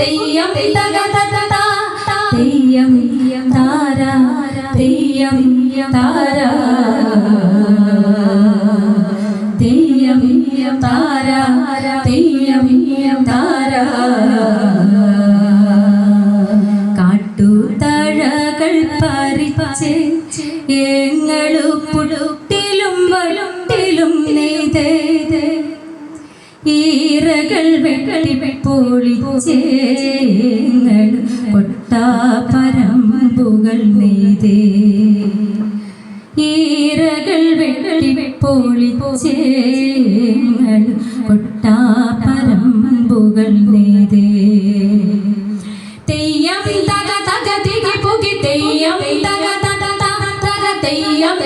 തെയ്യം തക തക ത തെയ്യം താര. തെയ്യം താര. തെയ്യം താര. തെയ്യം താര. കാട്ടുതഴകൾ പറിച്ച് ഏങ്ങളു ഈറകൾ വെട്ടിപ്പൊളിച്ചേങ്ങൾ കൊട്ടാപരമ്പുകൾ നെയ്തേ ഈറകൾ വെട്ടിപ്പൊളിച്ചേങ്ങൾ കൊട്ടാപരമ്പുകൾ നെയ്തേ തെയ്യം തക തക തികി പുകി തെയ്യം തക തക തക തെയ്യം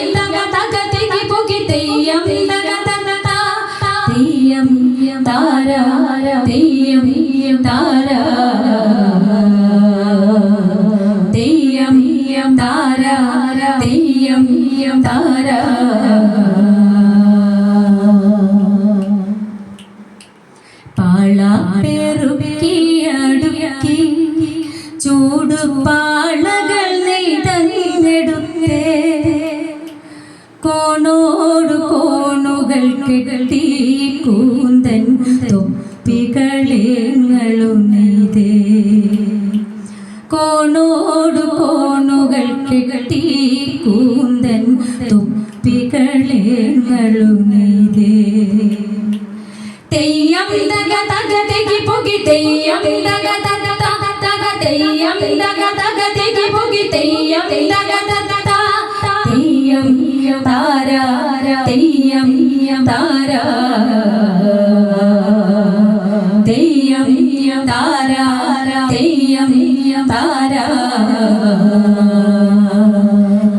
പാളപ്പെറുക്കിയടുക്കി ചൂടുപാളകൾ നെയ്തന്നെടുത്തേ കോണോടു കോണുകൾ കെട്ടി കൂന്തൻ തൊപ്പികളേങ്ങളും നെയ്തേ. കോണോടു കോണുകൾ കെട്ടി കൂന്തൻ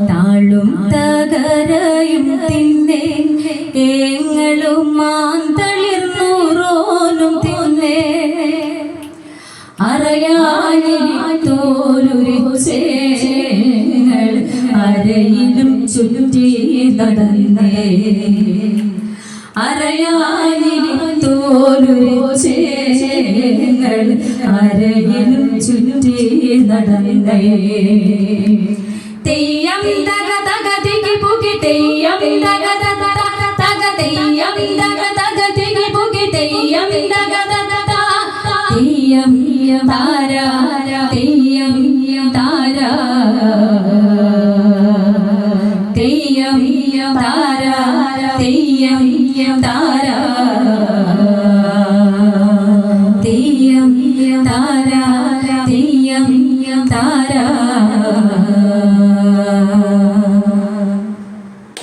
താളും തകരയും തിന്നേ ഏങ്ങളും മാന്തളിർന്നൂറോനും തിന്നേ അറയാനിത്തോലുരിച്ചേങ്ങൾ അരയിലും ചുറ്റി നടന്നേ അരയാനിത്തോലുരിച്ചേങ്ങൾ അരയിലും ചുറ്റി നടന്നേ തെയ്യം തക തക തികി പുകി തെയ്യം തക തക തക തെയ്യം തികി തെയ്യം താര. തെയ്യം താര. തെയ്യം താര.